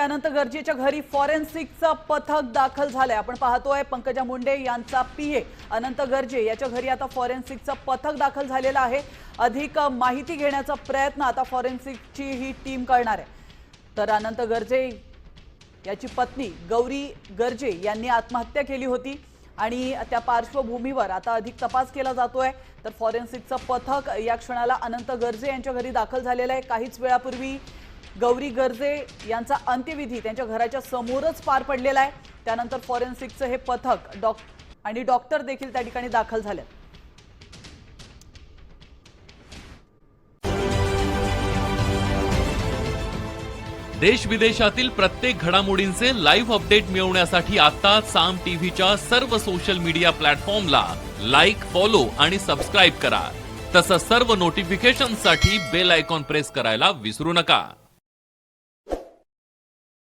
अनंत गर्जेच्या घरी फॉरेन्सिकचं पथक दाखल झालंय. आपण पाहतोय पंकजा मुंडे यांचा पीए अनंत गर्जे याच्या घरी आता फॉरेन्सिकचं पथक दाखल झालेलं आहे. अधिक माहिती घेण्याचा प्रयत्न आता फॉरेन्सिकची ही टीम करणार आहे. तर अनंत गर्जे याची पत्नी गौरी गर्जे यांनी आत्महत्या केली होती आणि त्या पार्श्वभूमीवर आता अधिक तपास केला जातोय. तर फॉरेन्सिकचं पथक या क्षणाला अनंत गर्जे यांच्या घरी दाखल झालेलं आहे. काहीच वेळापूर्वी गौरी गर्जे यांचा अंत्यविधी त्यांच्या घराच्या समोरच पार पडलेला आहे. त्यानंतर फॉरेन्सिकचं हे पथक डॉक आणि डॉक्टर देखील त्या ठिकाणी दाखल झाले देश विदेशातील प्रत्येक घडामोडींचे लाईव्ह अपडेट मिळवण्यासाठी आता साम टीव्हीच्या सर्व सोशल मीडिया प्लॅटफॉर्मला लाईक फॉलो आणि सबस्क्राईब करा. तसंच सर्व नोटिफिकेशनसाठी बेल आयकॉन प्रेस करायला विसरू नका.